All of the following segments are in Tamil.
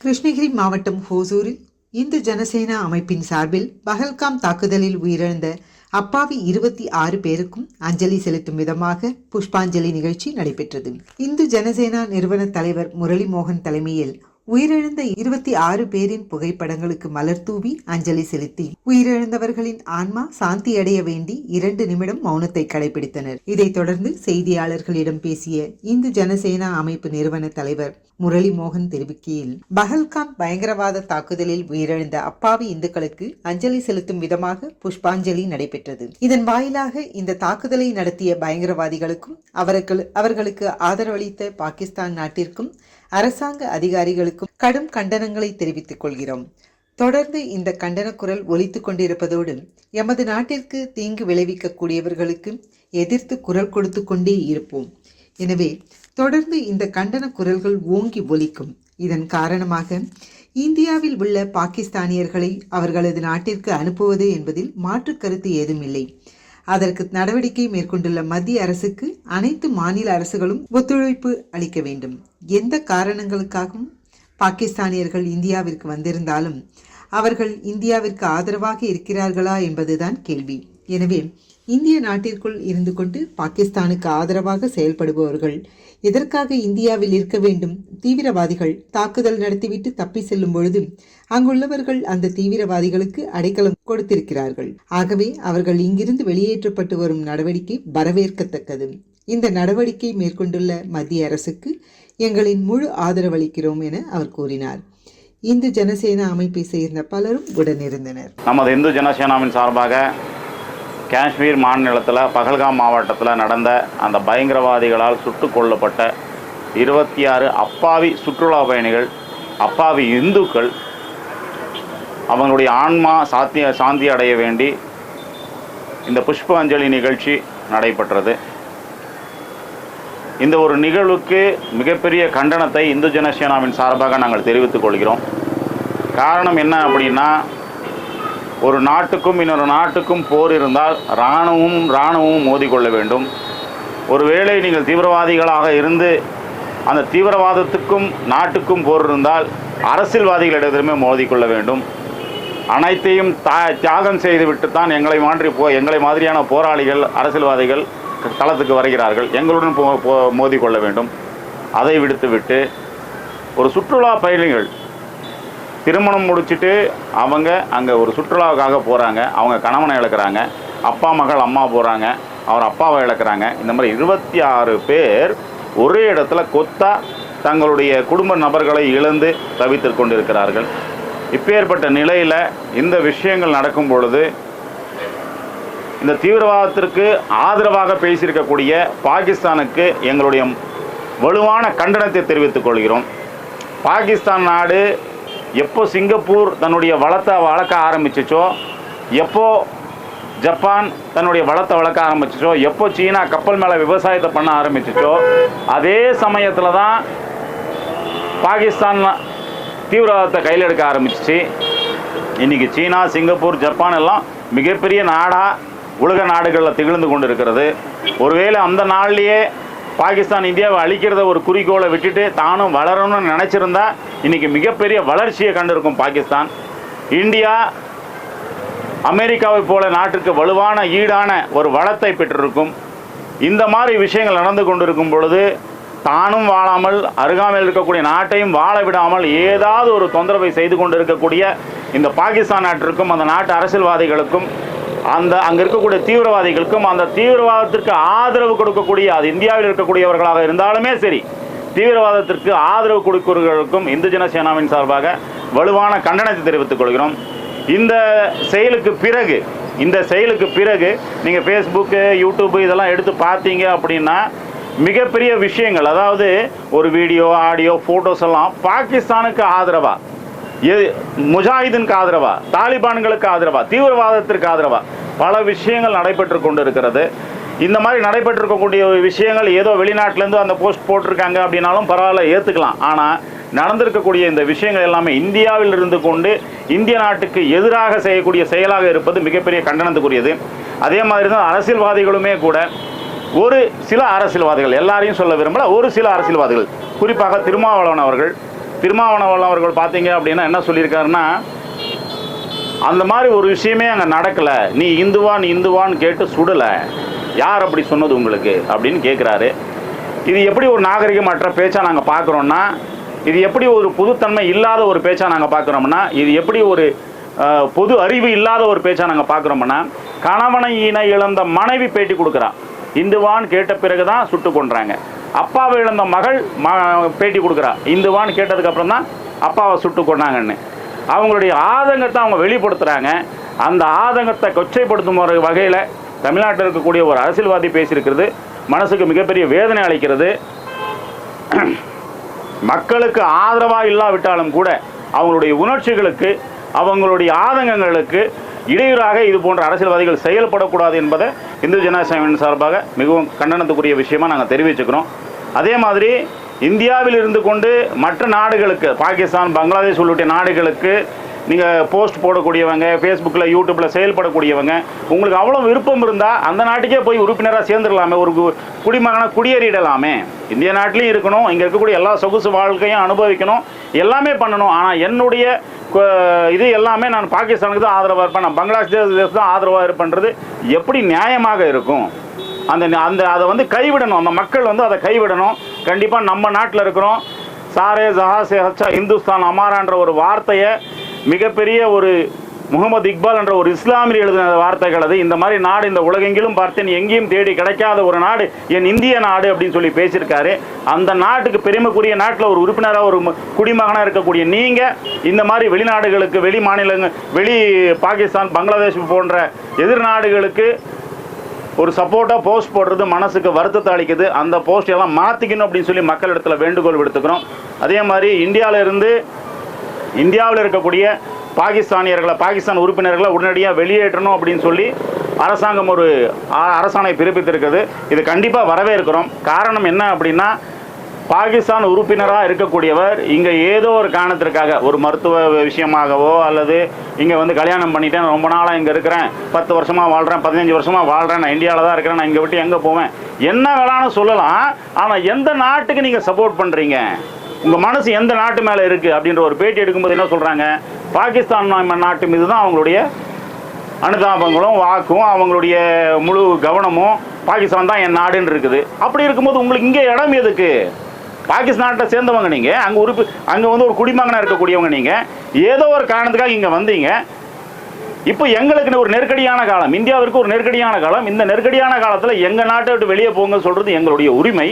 கிருஷ்ணகிரி மாவட்டம் ஹோசூரில் இந்து ஜனசேனா அமைப்பின் சார்பில் பஹல்காம் தாக்குதலில் உயிரிழந்த அப்பாவி இருபத்தி ஆறு பேருக்கும் அஞ்சலி செலுத்தும் விதமாக புஷ்பாஞ்சலி நிகழ்ச்சி நடைபெற்றது. இந்து ஜனசேனா நிறுவன தலைவர் முரளி மோகன் தலைமையில் உயிரிழந்த இருபத்தி ஆறு பேரின் புகைப்படங்களுக்கு மலர் தூவி அஞ்சலி செலுத்தி. உயிரிழந்தவர்களின் ஆன்மா சாந்தி அடைய வேண்டி இரண்டு நிமிடம் மௌனத்தை கடைபிடித்தனர். இதைத் தொடர்ந்து செய்தியாளர்களிடம் பேசிய இந்து ஜனசேனா அமைப்பு நிறுவன தலைவர் முரளி மோகன் தெரிவிக்கையில் பஹல்காம் பயங்கரவாத தாக்குதலில் உயிரிழந்த அப்பாவி இந்துக்களுக்கு அஞ்சலி செலுத்தும் விதமாக புஷ்பாஞ்சலி நடைபெற்றது. இதன் வாயிலாக இந்த தாக்குதலை நடத்திய பயங்கரவாதிகளுக்கும் அவர்கள் அவர்களுக்கு ஆதரவளித்த பாகிஸ்தான் நாட்டிற்கும் அரசாங்க அதிகாரிகளுக்கும் கடும் கண்டனங்களை தெரிவித்துக் கொள்கிறோம். தொடர்ந்து இந்த கண்டன குரல் ஒலித்துக் கொண்டிருப்பதோடு எமது நாட்டிற்கு தீங்கு விளைவிக்கக்கூடியவர்களுக்கு எதிர்த்து குரல் கொடுத்து கொண்டே இருப்போம். எனவே தொடர்ந்து இந்த கண்டன குரல்கள் ஓங்கி ஒலிக்கும். இதன் காரணமாக இந்தியாவில் உள்ள பாகிஸ்தானியர்களை அவர்களது நாட்டிற்கு அனுப்புவது என்பதில் மாற்று கருத்து ஏதுமில்லை. அதற்கு நடவடிக்கை மேற்கொண்டுள்ள மத்திய அரசுக்கு அனைத்து மாநில அரசுகளும் ஒத்துழைப்பு அளிக்க வேண்டும். எந்த காரணங்களுக்காகவும் பாகிஸ்தானியர்கள் இந்தியாவிற்கு வந்திருந்தாலும் அவர்கள் இந்தியாவிற்கு ஆதரவாக இருக்கிறார்களா என்பதுதான் கேள்வி. எனவே இந்திய நாட்டிற்குள் இருந்து கொண்டு பாகிஸ்தானுக்கு ஆதரவாக செயல்படுபவர்கள். எதற்காக இந்தியாவில் இருக்க வேண்டும்? தீவிரவாதிகள் தாக்குதல் நடத்திவிட்டு தப்பி செல்லும் பொழுது அங்குள்ளவர்கள் அந்த தீவிரவாதிகளுக்கு அடைக்கலம் கொடுத்திருக்கிறார்கள். ஆகவே அவர்கள் இங்கிருந்து வெளியேற்றப்பட்டு வரும் நடவடிக்கை வரவேற்கத்தக்கது. இந்த நடவடிக்கை மேற்கொண்டுள்ள மத்திய அரசுக்கு எங்களின் முழு ஆதரவளிக்கிறோம் என அவர் கூறினார். இந்து ஜனசேனா அமைப்பை சேர்ந்த பலரும் உடனிருந்தனர். நமது இந்து ஜனசேனாவின் சார்பாக காஷ்மீர் மாநிலத்தில் பகல்காம் மாவட்டத்தில் நடந்த அந்த பயங்கரவாதிகளால் சுட்டு கொல்லப்பட்ட இருபத்தி ஆறு அப்பாவி சுற்றுலா பயணிகள் அப்பாவி இந்துக்கள் அவங்களுடைய ஆன்மா சாத்திய சாந்தி அடைய வேண்டி இந்த புஷ்பாஞ்சலி நிகழ்ச்சி நடைபெற்றது. இந்த ஒரு நிகழ்வுக்கு மிகப்பெரிய கண்டனத்தை இந்து ஜனசேனாவின் சார்பாக நாங்கள் தெரிவித்துக் கொள்கிறோம். காரணம் என்ன அப்படின்னா ஒரு நாட்டுக்கும் இன்னொரு நாட்டுக்கும் போர் இருந்தால் இராணுவமும் இராணுவமும் மோதிக்கொள்ள வேண்டும். ஒருவேளை நீங்கள் தீவிரவாதிகளாக இருந்து அந்த தீவிரவாதத்துக்கும் நாட்டுக்கும் போர் இருந்தால் அரசியல்வாதிகளிடத்திலுமே மோதிக்கொள்ள வேண்டும். அனைத்தையும் தா தியாகம் செய்துவிட்டு தான் எங்களை மாற்றி போ எங்களை மாதிரியான போராளிகள் அரசியல்வாதிகள் தளத்துக்கு வருகிறார்கள். எங்களுடன் போ மோதிக்கொள்ள வேண்டும். அதை விடுத்துவிட்டு ஒரு சுற்றுலா பயணிகள் திருமணம் முடிச்சுட்டு அவங்க அங்கே ஒரு சுற்றுலாவுக்காக போகிறாங்க அவங்க கணவனை இழக்கிறாங்க. அப்பா மகள் அம்மா போகிறாங்க அவர் அப்பாவை இழக்கிறாங்க. இந்த மாதிரி இருபத்தி ஆறு பேர் ஒரே இடத்துல கொத்தா தங்களுடைய குடும்ப நபர்களை இழந்து தவித்து கொண்டிருக்கிறார்கள். இப்பேற்பட்ட நிலையில் இந்த விஷயங்கள் நடக்கும் பொழுது இந்த தீவிரவாதத்திற்கு ஆதரவாக பேசியிருக்கக்கூடிய பாகிஸ்தானுக்கு எங்களுடைய வலுவான கண்டனத்தை தெரிவித்துக் கொள்கிறோம். பாகிஸ்தான் நாடு எப்போ சிங்கப்பூர் தன்னுடைய வளத்தை வளர்க்க ஆரம்பிச்சிச்சோ எப்போ ஜப்பான் தன்னுடைய வளத்தை வளர்க்க ஆரம்பிச்சிச்சோ எப்போ சீனா கப்பல் மேலே விவசாயத்தை பண்ண ஆரம்பிச்சிச்சோ அதே சமயத்தில் தான் பாகிஸ்தான் தீவிரவாதத்தை கையில் எடுக்க ஆரம்பிச்சிச்சு. இன்றைக்கி சீனா சிங்கப்பூர் ஜப்பான் எல்லாம் மிகப்பெரிய நாடாக உலக நாடுகளில் திகழ்ந்து கொண்டு இருக்கிறது ஒருவேளை அந்த நாள்லேயே பாகிஸ்தான் இந்தியாவை அழிக்கிறத ஒரு குறிக்கோளை விட்டுட்டு தானும் வளரணும்னு நினச்சிருந்தா இன்றைக்கி மிகப்பெரிய வளர்ச்சியை கண்டிருக்கும் பாகிஸ்தான். இந்தியா அமெரிக்காவை போல நாட்டுக்கு வலுவான ஈடான ஒரு வளத்தை பெற்றிருக்கும். இந்த மாதிரி விஷயங்கள் நடந்து கொண்டிருக்கும் பொழுது தானும் வாழாமல் அருகாமையில் இருக்கக்கூடிய நாட்டையும் வாழ விடாமல் ஏதாவது ஒரு தொந்தரவை செய்து கொண்டு இருக்கக்கூடிய இந்த பாகிஸ்தான் நாட்டிற்கும் அந்த நாட்டு அரசியல்வாதிகளுக்கும் அந்த அங்கே இருக்கக்கூடிய தீவிரவாதிகளுக்கும் அந்த தீவிரவாதத்திற்கு ஆதரவு கொடுக்கக்கூடிய அது இந்தியாவில் இருக்கக்கூடியவர்களாக இருந்தாலுமே சரி தீவிரவாதத்திற்கு ஆதரவு கொடுக்கிறவர்களுக்கும் இந்து ஜனசேனாவின் சார்பாக வலுவான கண்டனத்தை தெரிவித்துக் கொள்கிறோம். இந்த செயலுக்கு பிறகு இந்த செயலுக்கு பிறகு நீங்கள் ஃபேஸ்புக்கு யூடியூப்பு இதெல்லாம் எடுத்து பார்த்தீங்க அப்படின்னா மிகப்பெரிய விஷயங்கள் அதாவது ஒரு வீடியோ ஆடியோ ஃபோட்டோஸ் எல்லாம் பாகிஸ்தானுக்கு ஆதரவா? எது முஜாஹிதினுக்கு ஆதரவா? தாலிபான்களுக்கு ஆதரவா? தீவிரவாதத்திற்கு ஆதரவா? பல விஷயங்கள் நடைபெற்று கொண்டு இருக்கிறது இந்த மாதிரி நடைபெற்றிருக்கக்கூடிய விஷயங்கள் ஏதோ வெளிநாட்டிலேருந்து அந்த போஸ்ட் போட்டிருக்காங்க அப்படின்னாலும் பரவாயில்ல ஏற்றுக்கலாம் ஆனால் நடந்திருக்கக்கூடிய இந்த விஷயங்கள் எல்லாமே இந்தியாவில் இருந்து கொண்டு இந்திய நாட்டுக்கு எதிராக செய்யக்கூடிய செயலாக இருப்பது மிகப்பெரிய கண்டனத்துக்குரியது. அதே மாதிரி தான் அரசியல்வாதிகளுமே கூட ஒரு சில அரசியல்வாதிகள் எல்லாரையும் சொல்ல விரும்பல ஒரு சில அரசியல்வாதிகள். குறிப்பாக திருமாவளவன் அவர்கள். திருமாவளவன் அவர்கள் பார்த்தீங்க அப்படின்னா என்ன சொல்லியிருக்காருன்னா அந்த மாதிரி ஒரு விஷயமே அங்கே நடக்கலை. நீ இந்துவா நீ இந்துவான்னு கேட்டு சுடலை. யார் அப்படி சொன்னது உங்களுக்கு? அப்படின்னு கேட்குறாரு இது எப்படி ஒரு நாகரிகமற்ற பேச்சாக நாங்கள் பார்க்குறோன்னா இது எப்படி ஒரு பொதுத்தன்மை இல்லாத ஒரு பேச்சாக நாங்கள் பார்க்குறோம்னா இது எப்படி ஒரு பொது அறிவு இல்லாத ஒரு பேச்சாக நாங்கள் பார்க்குறோம்னா கணவனை இன இழந்த மனைவி பேட்டி கொடுக்குறா. இந்துவான்னு கேட்ட பிறகு தான் சுட்டு கொன்றாங்க. அப்பாவை இழந்த மகள் ம பேட்டி கொடுக்குறா. இந்துவான்னு கேட்டதுக்கப்புறம் தான் அப்பாவை சுட்டு கொண்டாங்கன்னு அவங்களுடைய ஆதங்கத்தை அவங்க வெளிப்படுத்துகிறாங்க அந்த ஆதங்கத்தை கொச்சைப்படுத்தும் ஒரு வகையில் தமிழ்நாட்டில் இருக்கக்கூடிய ஒரு அரசியல்வாதி பேசியிருக்கிறது மனசுக்கு மிகப்பெரிய வேதனை அளிக்கிறது. மக்களுக்கு ஆதரவாக இல்லாவிட்டாலும் கூட அவங்களுடைய உணர்ச்சிகளுக்கு அவங்களுடைய ஆதங்கங்களுக்கு இடையூறாக இது போன்ற அரசியல்வாதிகள் செயல்படக்கூடாது என்பதை இந்து ஜனசேவன் சார்பாக மிகவும் கண்டனத்துக்குரிய விஷயமாக நாங்கள் தெரிவிச்சுக்கிறோம். அதே மாதிரி இந்தியாவில் இருந்து கொண்டு மற்ற நாடுகளுக்கு பாகிஸ்தான் பங்களாதேஷ் உள்ளிட்ட நாடுகளுக்கு நீங்கள் போஸ்ட் போடக்கூடியவங்க ஃபேஸ்புக்கில் யூடியூப்பில் செயல்படக்கூடியவங்க உங்களுக்கு அவ்வளோ விருப்பம் இருந்தால் அந்த நாட்டுக்கே போய் உறுப்பினராக சேர்ந்துடலாமே ஒரு கு- குடிமகனை குடியேறிடலாமே. இந்திய நாட்டிலையும் இருக்கணும் இங்கே இருக்கக்கூடிய எல்லா சொகுசு வாழ்க்கையும் அனுபவிக்கணும் எல்லாமே பண்ணணும். ஆனால் என்னுடைய இது எல்லாமே நான் பாகிஸ்தானுக்கு தான் ஆதரவாக இருப்பேன் நான் பங்களாதேஷ் தான் ஆதரவாக இருப்பேன்றது எப்படி நியாயமாக இருக்கும்? அந்த அந்த அதை வந்து கைவிடணும். அந்த மக்கள் வந்து அதை கைவிடணும். கண்டிப்பாக நம்ம நாட்டில் இருக்கிறோம். சாரே ஜஹாசே ஹச்சா இந்துஸ்தான் அமாரான்ற ஒரு வார்த்தையை மிகப்பெரிய ஒரு முகமது இக்பால் என்ற ஒரு இஸ்லாமில் எழுதின வார்த்தைகள் அது. இந்த மாதிரி நாடு இந்த உலகெங்கிலும் பார்த்தேன் எங்கேயும் தேடி கிடைக்காத ஒரு நாடு என் இந்திய நாடு அப்படின்னு சொல்லி பேசியிருக்காரு. அந்த நாட்டுக்கு பெருமைக்குரிய நாட்டில் ஒரு உறுப்பினராக ஒரு குடிமகனாக இருக்கக்கூடிய நீங்கள் இந்த மாதிரி வெளிநாடுகளுக்கு வெளி மாநிலங்கள் வெளி பாகிஸ்தான் பங்களாதேஷ் போன்ற எதிர் நாடுகளுக்கு ஒரு சப்போர்ட்டாக போஸ்ட் போடுறது மனசுக்கு வருத்தத்தை அளிக்குது. அந்த போஸ்ட் எல்லாம் மாற்றிக்கணும் அப்படின்னு சொல்லி மக்களிடத்தில் வேண்டுகோள் விடுத்துக்கிறோம். அதே மாதிரி இந்தியாவில் இருந்து இந்தியாவில் இருக்கக்கூடிய பாகிஸ்தானியர்களை பாகிஸ்தான் உறுப்பினர்களை உடனடியாக வெளியேற்றணும் அப்படின்னு சொல்லி அரசாங்கம் ஒரு அரசாணை பிறப்பித்திருக்குது இது கண்டிப்பாக வரவேற்கிறோம். காரணம் என்ன அப்படின்னா பாகிஸ்தான் உறுப்பினராக இருக்கக்கூடியவர் இங்கே ஏதோ ஒரு காரணத்திற்காக ஒரு மருத்துவ விஷயமாகவோ அல்லது இங்கே வந்து கல்யாணம் பண்ணிட்டேன் ரொம்ப நாளாக இங்கே இருக்கிறேன் பத்து வருஷமாக வாழ்கிறேன் பதினஞ்சு வருஷமாக வாழ்கிறேன் நான் இந்தியாவில் தான் இருக்கிறேன் நான் இங்கே விட்டு எங்கே போவேன்? என்ன வேணாலும் சொல்லலாம். ஆனால் எந்த நாட்டுக்கு நீங்கள் சப்போர்ட் பண்ணுறீங்க உங்கள் மனசு எந்த நாட்டு மேலே இருக்குது அப்படின்ற ஒரு பேட்டி எடுக்கும்போது என்ன சொல்கிறாங்க பாகிஸ்தான் நாட்டு மீது தான் அவங்களுடைய அனுதாபங்களும் வாக்கும் அவங்களுடைய முழு கவனமும் பாகிஸ்தான் தான் என் நாடுன்னு இருக்குது. அப்படி இருக்கும்போது உங்களுக்கு இங்கே இடம் எதுக்கு? பாகிஸ்தான்கிட்ட சேர்ந்தவங்க நீங்கள் அங்கே உறுப்பு அங்கே வந்து ஒரு குடிமகனாக இருக்கக்கூடியவங்க நீங்கள் ஏதோ ஒரு காரணத்துக்காக இங்கே வந்தீங்க. இப்போ எங்களுக்கு ஒரு நெருக்கடியான காலம் இந்தியாவிற்கு ஒரு நெருக்கடியான காலம். இந்த நெருக்கடியான காலத்தில் எங்கள் நாட்டை விட்டு வெளியே போங்க சொல்கிறது எங்களுடைய உரிமை.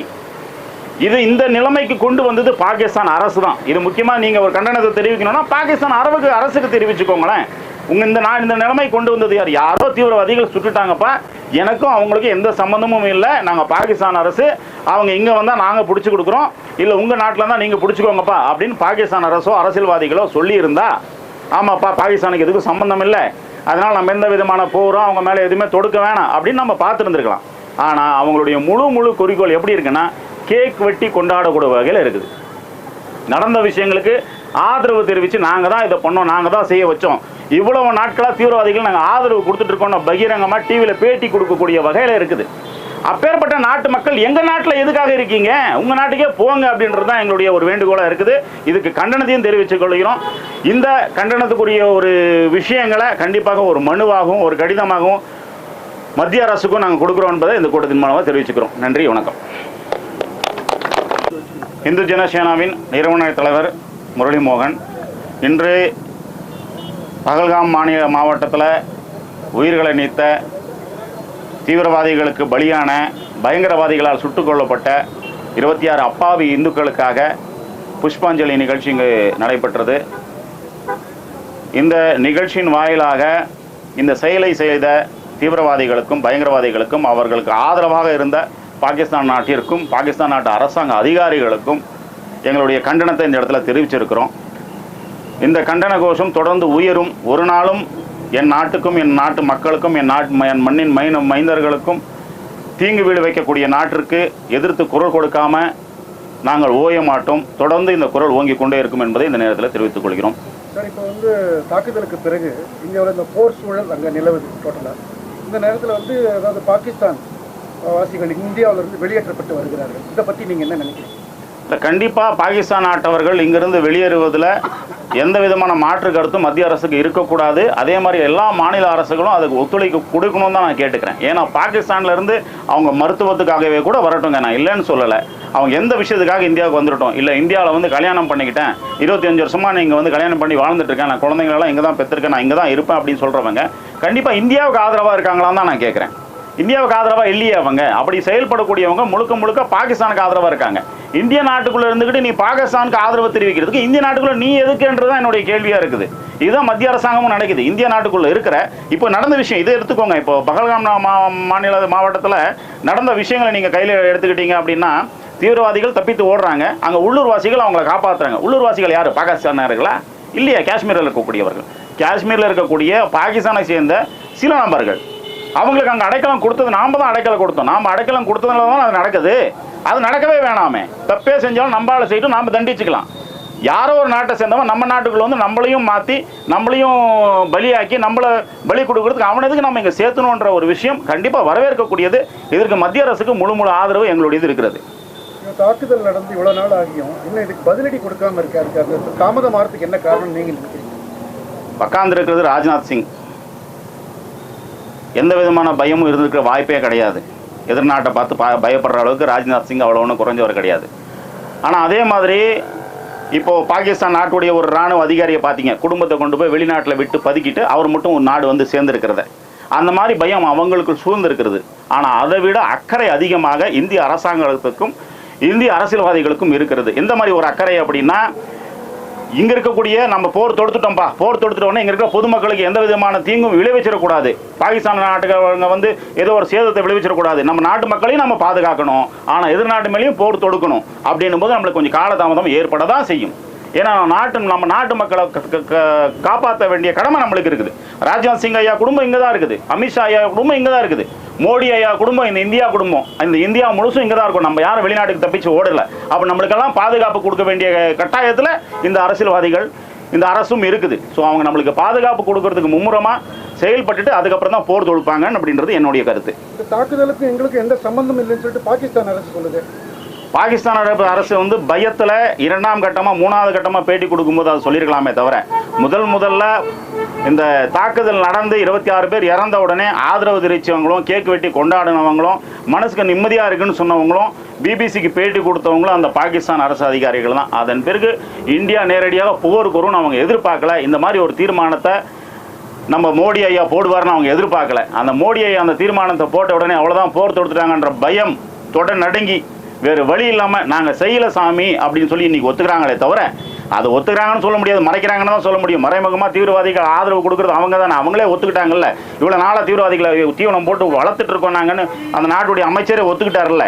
இது இந்த நிலைமைக்கு கொண்டு வந்தது பாகிஸ்தான் அரசு தான் இது முக்கியமாக நீங்கள் ஒரு கண்டனத்தை தெரிவிக்கணும்னா பாகிஸ்தான் அரசுக்கு அரசுக்கு தெரிவிச்சுக்கோங்களேன். உங்கள் இந்த நான் இந்த நிலைமை கொண்டு வந்தது யார்? யாரோ தீவிரவாதிகள் சுட்டுட்டாங்கப்பா. எனக்கும் அவங்களுக்கும் எந்த சம்மந்தமும் இல்லை. நாங்கள் பாகிஸ்தான் அரசு. அவங்க இங்கே வந்தால் நாங்கள் பிடிச்சி கொடுக்குறோம். இல்லை உங்கள் நாட்டில் தான் நீங்கள் பிடிச்சிக்கோங்கப்பா அப்படின்னு பாகிஸ்தான் அரசோ அரசியல்வாதிகளோ சொல்லியிருந்தா ஆமாப்பா பாகிஸ்தானுக்கு எதுக்கும் சம்மந்தம் இல்லை. அதனால் நம்ம எந்த விதமான போகிறோம் அவங்க மேலே எதுவுமே தொடுக்க வேணாம் அப்படின்னு நம்ம பார்த்துருந்துருக்கலாம். ஆனால் அவங்களுடைய முழு முழு குறிக்கோள் எப்படி இருக்குன்னா கேக் வெட்டி கொண்டாடக்கூடிய வகையில் இருக்குது. நடந்த விஷயங்களுக்கு ஆதரவு தெரிவித்து நாங்கள் தான் இதை பண்ணோம் நாங்கள் தான் செய்ய வச்சோம். இவ்வளவு நாட்களாக தீவிரவாதிகள் நாங்கள் ஆதரவு கொடுத்துட்ருக்கோம் பகிரங்கமாக டிவியில் பேட்டி கொடுக்கக்கூடிய வகையில் இருக்குது. அப்பேற்பட்ட நாட்டு மக்கள் எங்கள் நாட்டில் எதுக்காக இருக்கீங்க? உங்கள் நாட்டுக்கே போங்க அப்படின்றது தான் எங்களுடைய ஒரு வேண்டுகோளாக இருக்குது. இதுக்கு கண்டனத்தையும் தெரிவித்துக் கொள்கிறோம். இந்த கண்டனத்துக்குரிய ஒரு விஷயங்களை கண்டிப்பாக ஒரு மனுவாகவும் ஒரு கடிதமாகவும் மத்திய அரசுக்கும் நாங்கள் கொடுக்குறோம் என்பதை இந்த கூட்டத்தின் மூலமாக தெரிவிச்சுக்கிறோம். நன்றி வணக்கம். இந்து ஜனசேனாவின் நிறுவன தலைவர் முரளிமோகன் இன்று பகல்காம் மாநில மாவட்டத்தில் உயிர்களை நீத்த தீவிரவாதிகளுக்கு பலியான பயங்கரவாதிகளால் சுட்டுக் கொல்லப்பட்ட இருபத்தி ஆறு அப்பாவி இந்துக்களுக்காக புஷ்பாஞ்சலி நிகழ்ச்சி இங்கு நடைபெற்றது. இந்த நிகழ்ச்சியின் வாயிலாக இந்த செயலை செய்த தீவிரவாதிகளுக்கும் பயங்கரவாதிகளுக்கும் அவர்களுக்கு ஆதரவாக இருந்த பாகிஸ்தான் நாட்டிற்கும் பாகிஸ்தான் நாட்டு அரசாங்க அதிகாரிகளுக்கும் எங்களுடைய கண்டனத்தை இந்த இடத்துல தெரிவிச்சிருக்கிறோம். இந்த கண்டன கோஷம் தொடர்ந்து உயரும். ஒரு நாளும் என் நாட்டுக்கும் என் நாட்டு மக்களுக்கும் என் நாட்டு என் மண்ணின் மைன மைந்தர்களுக்கும் தீங்கு வீடு வைக்கக்கூடிய நாட்டிற்கு எதிர்த்து குரல் கொடுக்காம நாங்கள் ஓய மாட்டோம். தொடர்ந்து இந்த குரல் ஓங்கிக் கொண்டே இருக்கும் என்பதை இந்த நேரத்தில் தெரிவித்துக் கொள்கிறோம். சார் இப்போ வந்து தாக்குதலுக்கு பிறகு இங்கே இந்த போர் சூழல் அங்கே நிலவுது டோட்டலாக இந்த நேரத்தில் வந்து அதாவது பாகிஸ்தான் வாசிகள் இந்தியாவிலிருந்து வெளியேற்றப்பட்டு வருகிறார்கள். இதை பற்றி நீங்கள் என்ன நினைக்கிறீங்க? இல்லை கண்டிப்பாக பாகிஸ்தான் நாட்டவர்கள் இங்கிருந்து வெளியேறுவதில் எந்த விதமான மாற்று கருத்தும் மத்திய அரசுக்கு இருக்கக்கூடாது. அதே மாதிரி எல்லா மாநில அரசுகளும் அதுக்கு ஒத்துழைப்பு கொடுக்கணும்னு தான் நான் கேட்டுக்கிறேன். ஏன்னா பாகிஸ்தான்லேருந்து அவங்க மருத்துவத்துக்காகவே கூட வரட்டுங்க நான் இல்லைன்னு சொல்லலை. அவங்க எந்த விஷயத்துக்காக இந்தியாவுக்கு வந்துட்டோம்? இல்லை இந்தியாவில் வந்து கல்யாணம் பண்ணிக்கிட்டேன். இருபத்தி அஞ்சு வருஷமா நீங்கள் வந்து கல்யாணம் பண்ணி வாழ்ந்துட்டு இருக்கேன் நான் குழந்தைங்களெல்லாம் இங்கே தான் பெற்றிருக்கேன் நான் இங்கே தான் இருப்பேன் அப்படின்னு சொல்கிறவங்க கண்டிப்பாக இந்தியாவுக்கு ஆதரவாக இருக்காங்களான்னு தான் நான் கேட்குறேன் இந்தியாவுக்கு ஆதரவாக இல்லையே அவங்க? அப்படி செயல்படக்கூடியவங்க முழுக்க முழுக்க பாகிஸ்தானுக்கு ஆதரவாக இருக்காங்க. இந்திய நாட்டுக்குள்ளே இருந்துக்கிட்டு நீ பாகிஸ்தானுக்கு ஆதரவு தெரிவிக்கிறதுக்கு இந்திய நாட்டுக்குள்ளே நீ எதுக்குன்றது தான் என்னுடைய கேள்வியாக இருக்குது. இதுதான் மத்திய அரசாங்கமும் நடக்குது. இந்திய நாட்டுக்குள்ளே இருக்கிற இப்போ நடந்த விஷயம் இதை எடுத்துக்கோங்க. இப்போ பகல்காம் மா- மாநில மாவட்டத்தில் நடந்த விஷயங்களை நீங்கள் கையில் எடுத்துக்கிட்டீங்க அப்படின்னா தீவிரவாதிகள் தப்பித்து ஓடுறாங்க. அங்கே உள்ளூர்வாசிகள் அவங்கள காப்பாற்றுறாங்க உள்ளூர்வாசிகள் யார்? பாகிஸ்தானர்களா இல்லையா? காஷ்மீரில் இருக்கக்கூடியவர்கள். காஷ்மீரில் இருக்கக்கூடிய பாகிஸ்தானை சேர்ந்த சில நபர்கள். அவங்களுக்கு அங்கே அடைக்கலம் கொடுத்தது நாம தான் அடைக்கலம் கொடுத்தோம். நாம அடைக்கலம் கொடுத்ததுனால தான் அது நடக்குது. அது நடக்கவே வேணாமே. தப்பே செஞ்சாலும் நம்மளால செய்யிட்டு நாம தண்டிச்சுக்கலாம். யாரோ ஒரு நாட்டை சேர்ந்தவன் நம்ம நாட்டுக்குள்ள வந்து நம்மளையும் மாற்றி நம்மளையும் பலியாக்கி நம்மளை பலி கொடுக்கறதுக்கு அவனதுக்கு நம்ம இங்கே சேர்த்தணுன்ற ஒரு விஷயம் கண்டிப்பாக வரவேற்கக்கூடியது. இதற்கு மத்திய அரசுக்கு முழு முழு ஆதரவு எங்களுடைய இது இருக்கிறது தாக்குதல் நடந்து இவ்வளவு நாள் ஆகியும் இன்னும் இதுக்கு பதிலடி கொடுக்காம இருக்காரு. தாமதமாகறதுக்கு என்ன காரணம் நீங்க நினைக்கிறீங்க? உட்கார்ந்து இருக்கிறது ராஜ்நாத் சிங். எந்த விதமான பயமும் இருந்திருக்கிற வாய்ப்பே கிடையாது. எதிர்நாட்டை பார்த்து பயப்படுற அளவுக்கு ராஜ்நாத் சிங் அவ்வளோ ஒன்றும் குறைஞ்சவர் கிடையாது. ஆனால் அதே மாதிரி இப்போது பாகிஸ்தான் நாட்டுடைய ஒரு இராணுவ அதிகாரியை பார்த்தீங்க. குடும்பத்தை கொண்டு போய் வெளிநாட்டில் விட்டு பதுக்கிட்டு அவர் மட்டும் ஒரு நாடு வந்து சேர்ந்துருக்கிறத. அந்த மாதிரி பயம் அவங்களுக்கு சூழ்ந்திருக்கிறது. ஆனால் அதை விட அக்கறை அதிகமாக இந்திய அரசாங்கத்துக்கும் இந்திய அரசியல்வாதிகளுக்கும் இருக்கிறது. எந்த மாதிரி ஒரு அக்கறை அப்படின்னா இங்க இருக்கக்கூடிய நம்ம போர் தொடுத்துட்டோம்ப்பா போர் தொடுத்துட்டோன்னே இங்க இருக்கிற பொதுமக்களுக்கு எந்த விதமான தீங்கும் விளைவிச்சிடக்கூடாது. பாகிஸ்தான் நாட்டுக்காரங்க வந்து ஏதோ ஒரு சேதத்தை விளைவிச்சிடக்கூடாது. நம்ம நாட்டு மக்களையும் நம்ம பாதுகாக்கணும். ஆனா எதிர்நாட்டு மேலேயும் போர் தொடுக்கணும் அப்படின்னும் போது நம்மளுக்கு கொஞ்சம் காலதாமதம் ஏற்பட தான் செய்யும். ஏன்னா நாட்டு நம்ம நாட்டு மக்களை க- க- காப்பாற்ற வேண்டிய கடமை நம்மளுக்கு இருக்குது. ராஜ்நாத் சிங் ஐயா குடும்பம் இங்கே தான் இருக்குது. அமித்ஷா ஐயா குடும்பம் இங்கே தான் இருக்குது. மோடி ஐயா குடும்பம் இந்த இந்தியா குடும்பம். இந்த இந்தியா முழுசும் இங்கே தான் இருக்கும். நம்ம யாரும் வெளிநாட்டுக்கு தப்பிச்சு ஓடல. அப்போ நம்மளுக்கெல்லாம் பாதுகாப்பு கொடுக்க வேண்டிய கட்டாயத்தில் இந்த அரசியல்வாதிகள் இந்த அரசும் இருக்குது. ஸோ அவங்க நம்மளுக்கு பாதுகாப்பு கொடுக்கறதுக்கு மும்முரமாக செயல்பட்டுட்டு அதுக்கப்புறம் தான் போர் தொழுப்பாங்க அப்படின்றது என்னுடைய கருத்து. இந்த தாக்குதலுக்கு எங்களுக்கு எந்த சம்பந்தம் இல்லைன்னு சொல்லிட்டு பாகிஸ்தான் அரசு சொல்லுது. பாகிஸ்தான் அரசு வந்து பயத்தில் இரண்டாம் கட்டமாக மூணாவது கட்டமாக பேட்டி கொடுக்கும்போது அது சொல்லியிருக்கலாமே தவிர முதல் முதல்ல இந்த தாக்குதல் நடந்து இருபத்தி ஆறு பேர் இறந்த உடனே ஆதரவு தெரிவித்தவங்களும் கேக் வெட்டி கொண்டாடினவங்களும் மனசுக்கு நிம்மதியாக இருக்குன்னு சொன்னவங்களும் பிபிசிக்கு பேட்டி கொடுத்தவங்களும் அந்த பாகிஸ்தான் அரசு அதிகாரிகள் தான். அதன் பிறகு இந்தியா நேரடியாக போருக்கு வரும்னு அவங்க எதிர்பார்க்கல. இந்த மாதிரி ஒரு தீர்மானத்தை நம்ம மோடி ஐயா போடுவார்னு அவங்க எதிர்பார்க்கல. அந்த மோடி ஐயா அந்த தீர்மானத்தை போட்ட உடனே அவ்வளோதான் போர் தொடுத்துட்டாங்கன்ற பயம் தொட நடுங்கி வேறு வழி இல்லாமல் நாங்கள் செய்யல சாமி அப்படின்னு சொல்லி இன்றைக்கி ஒத்துக்கிறாங்களே தவிர அதை ஒத்துக்கிறாங்கன்னு சொல்ல முடியாது மறைக்கிறாங்கன்னு தான் சொல்ல முடியும். மறைமுகமாக தீவிரவாதிகள் ஆதரவு கொடுக்குறது அவங்க தானே. அவங்களே ஒத்துக்கிட்டாங்கல்ல. இவ்வளோ நாளாக தீவிரவாதிகளை தீவனம் போட்டு வளர்த்துட்டு இருக்கோம் நாங்கன்னு அந்த நாட்டுடைய அமைச்சரே ஒத்துக்கிட்டார்ல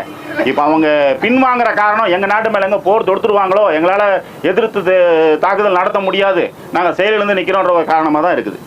இப்போ அவங்க பின்வாங்குற காரணம் எங்கள் நாட்டு மேலே எங்கே போர் தொடுத்துருவாங்களோ எங்களால் எதிர்த்து தாக்குதல் நடத்த முடியாது. நாங்கள் செயலிழந்து நிற்கிறோன்ற ஒரு காரணமாக தான் இருக்குது.